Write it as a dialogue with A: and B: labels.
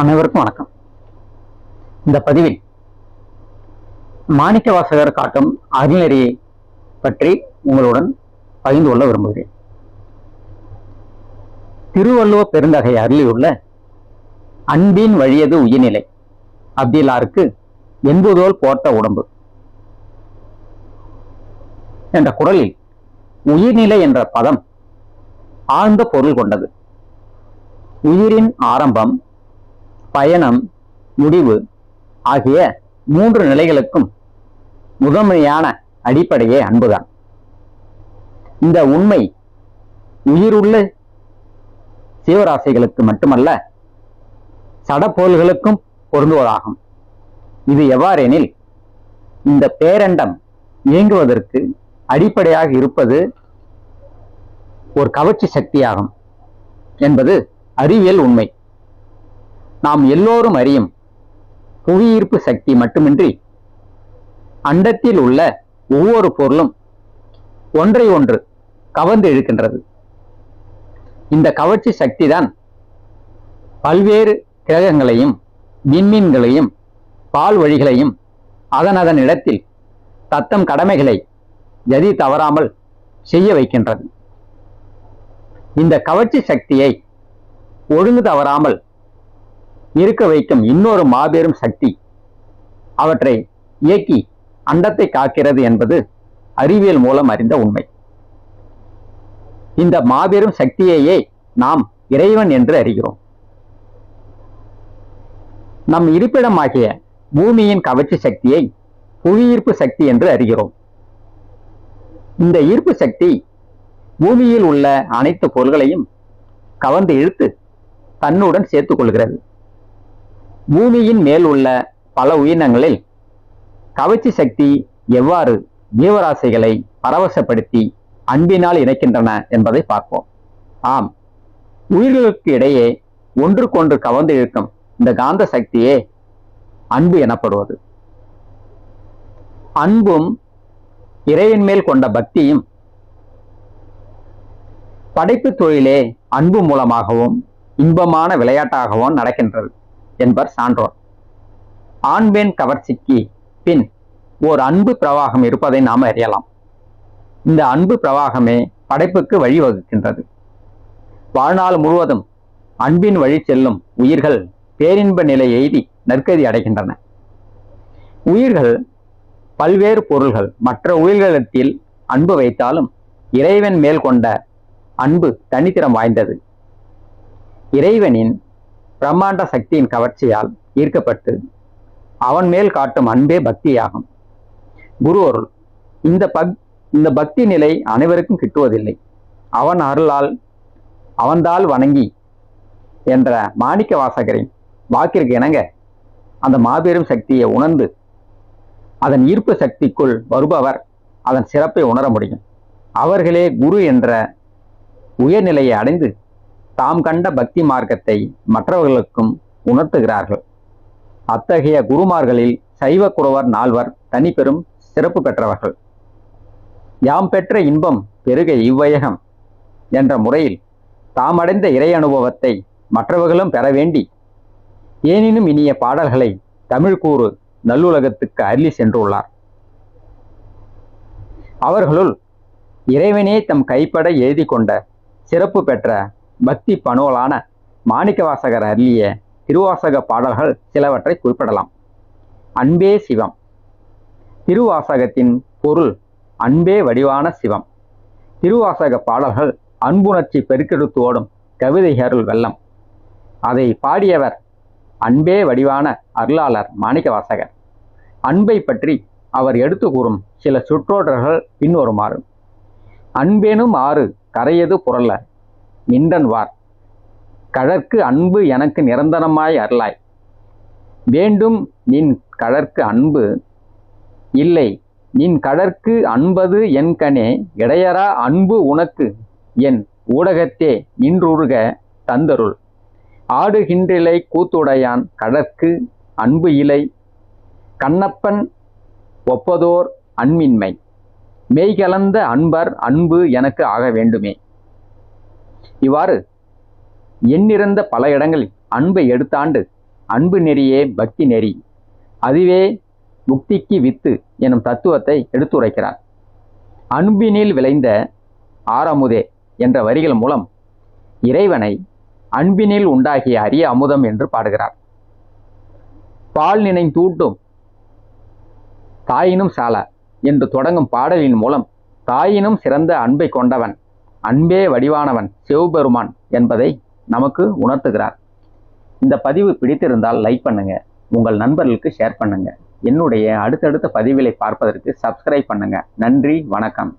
A: அனைவருக்கும் வணக்கம். இந்த பதிவில் மாணிக்க வாசகர் காட்டும் அருள்நெறியை பற்றி உங்களுடன் பகிர்ந்து கொள்ள விரும்புகிறேன். திருவள்ளுவ பெருந்தகை அருளியுள்ள அன்பின் வழியது உயிர்நிலை அப்திலாருக்கு என்பதோல் போட்ட உடம்பு என்ற குரலில் உயிர்நிலை என்ற பதம் ஆழ்ந்த பொருள் கொண்டது. உயிரின் ஆரம்பம் பயணம் முடிவு ஆகிய மூன்று நிலைகளுக்கும் முதன்மையான அடிப்படையே அன்புதான். இந்த உண்மை உயிருள்ள சீவராசிகளுக்கு மட்டுமல்ல சடப்பொருள்களுக்கும் பொருந்துவதாகும். இது எவ்வாறெனில் இந்த பேரண்டம் இயங்குவதற்கு அடிப்படையாக இருப்பது ஒரு கவர்ச்சி சக்தியாகும் என்பது அறிவியல் உண்மை. நாம் எல்லோரும் அறியும் புவியீர்ப்பு சக்தி மட்டுமின்றி அண்டத்தில் உள்ள ஒவ்வொரு பொருளும் ஒன்றை ஒன்று கவர்ந்து இழுக்கின்றது. இந்த கவர்ச்சி சக்திதான் பல்வேறு கிரகங்களையும் விண்மீன்களையும் பால் வழிகளையும் அதன் அதன் இடத்தில் தத்தம் கடமைகளை ஜதி தவறாமல் செய்ய வைக்கின்றது. இந்த கவர்ச்சி சக்தியை ஒழுங்கு தவறாமல் இருக்க வைக்கும் இன்னொரு மாபெரும் சக்தி அவற்றை இயக்கி அண்டத்தை காக்கிறது என்பது அறிவியல் மூலம் அறிந்த உண்மை. இந்த மாபெரும் சக்தியையே நாம் இறைவன் என்று அறிகிறோம். நம் இருப்பிடமாகிய பூமியின் கவர்ச்சி சக்தியை புவியீர்ப்பு சக்தி என்று அறிகிறோம். இந்த ஈர்ப்பு சக்தி பூமியில் உள்ள அனைத்து பொருள்களையும் கவர்ந்து இழுத்து தன்னுடன் சேர்த்துக் கொள்கிறது. பூமியின் மேல் உள்ள பல உயிரினங்களில் கவர்ச்சி சக்தி எவ்வாறு ஜீவராசிகளை பரவசப்படுத்தி அன்பினால் இணைக்கின்றன என்பதை பார்ப்போம். ஆம் உயிர்களுக்கு இடையே ஒன்றுக்கொன்று கவர்ந்து இழுக்கும் இந்த காந்த சக்தியே அன்பு எனப்படுவது. அன்பும் இறைவன் மேல் கொண்ட பக்தியும் படைப்பு தொழிலே அன்பு மூலமாகவும் இன்பமான விளையாட்டாகவும் நடக்கின்றது. என்பர் சான்றோர். ஆண்பெண் கவர்ச்சிக்கு பின் ஓர் அன்பு பிரவாகம் இருப்பதை நாம் அறியலாம். இந்த அன்பு பிரவாகமே படைப்புக்கு வழிவகுக்கின்றது. வாழ்நாள் முழுவதும் அன்பின் வழி செல்லும் உயிர்கள் பேரின்ப நிலை எய்தி நற்கதி அடைகின்றன. உயிர்கள் பல்வேறு பொருள்கள் மற்ற உயிர்களிடத்தில் அன்பு வைத்தாலும் இறைவன் மேல் கொண்ட அன்பு தனித்திறம் வாய்ந்தது. இறைவனின் பிரம்மாண்ட சக்தியின் கவர்ச்சியால் ஈர்க்கப்பட்டு அவன் மேல் காட்டும் அன்பே பக்தியாகும். குரு அருள் இந்த பக் இந்த பக்தி நிலை அனைவருக்கும் கிட்டுவதில்லை. அவன் அருளால் அவன்தால் வணங்கி என்ற மாணிக்க வாசகரின் வாக்கிற்கு இணங்க அந்த மாபெரும் சக்தியை உணர்ந்து அதன் ஈர்ப்பு சக்திக்குள் வருபவர் அதன் சிறப்பை உணர முடியும். அவர்களே குரு என்ற உயர்நிலையை அடைந்து தாம் கண்ட பக்தி மார்க்கத்தை மற்றவர்களுக்கும் உணர்த்துகிறார்கள். அத்தகைய குருமார்களில் சைவ குறவர் நால்வர் தனி பெரும் சிறப்பு பெற்றவர்கள். யாம் பெற்ற இன்பம் பெருக இவ்வையகம் என்ற முறையில் தாம் அடைந்த இறை அனுபவத்தை மற்றவர்களும் பெற வேண்டி ஏனினும் இனிய பாடல்களை தமிழ் கூறு நல்லுலகத்துக்கு அருளி சென்றுள்ளார். அவர்களுள் இறைவனே தம் கைப்பட எழுதி கொண்ட சிறப்பு பெற்ற பக்தி பணுவலான மாணிக்கவாசகர் அருளிய திருவாசக பாடல்கள் சிலவற்றை குறிப்பிடலாம். அன்பே சிவம். திருவாசகத்தின் பொருள் அன்பே வடிவான சிவம். திருவாசக பாடல்கள் அன்புணர்ச்சி பெருக்கெடுத்து ஓடும் கவிதைகளுள் வெள்ளம். அதை பாடியவர் அன்பே வடிவான அருளாளர் மாணிக்கவாசகர் அன்பை பற்றி அவர் எடுத்து கூறும் சில சுற்றோடர்கள் பின்வருமாறு. அன்பேனும் ஆறு கரையது புரள இண்டன் வார். கழற்கு அன்பு எனக்கு நிரந்தரமாய் அருளாய். வேண்டும் நின் கழற்கு அன்பு. இல்லை நின் கடற்கு அன்பது என் கனே இடையரா அன்பு உனக்கு என் ஊடகத்தே நின்றுருக தந்தருள். ஆடுகின்றிலை கூத்துடையான் கடற்கு அன்பு இலை. கண்ணப்பன் ஒப்பதோர் அன்மின்மை மெய்கலந்த அன்பர் அன்பு எனக்கு ஆக வேண்டுமே. இவ்வாறு எண்ணிறந்த பல இடங்களில் அன்பை எடுத்தாண்டு அன்பு நெறியே பக்தி நெறி. அதுவே முக்திக்கு வித்து எனும் தத்துவத்தை எடுத்துரைக்கிறார். அன்பினில் விளைந்த ஆரமுதே என்ற வரிகள் மூலம் இறைவனை அன்பினில் உண்டாகிய அரிய அமுதம் என்று பாடுகிறார். பால் நினைந்தூட்டும் தாயினும் சால என்று தொடங்கும் பாடலின் மூலம் தாயினும் சிறந்த அன்பை கொண்டவன். அன்பே வடிவானவன் சிவபெருமான் என்பதை நமக்கு உணர்த்துகிறார். இந்த பதிவு பிடித்திருந்தால் லைக் பண்ணுங்க. உங்கள் நண்பர்களுக்கு ஷேர் பண்ணுங்க. என்னுடைய அடுத்தடுத்த பதிவுகளை பார்ப்பதற்கு சப்ஸ்கிரைப் பண்ணுங்க. நன்றி வணக்கம்.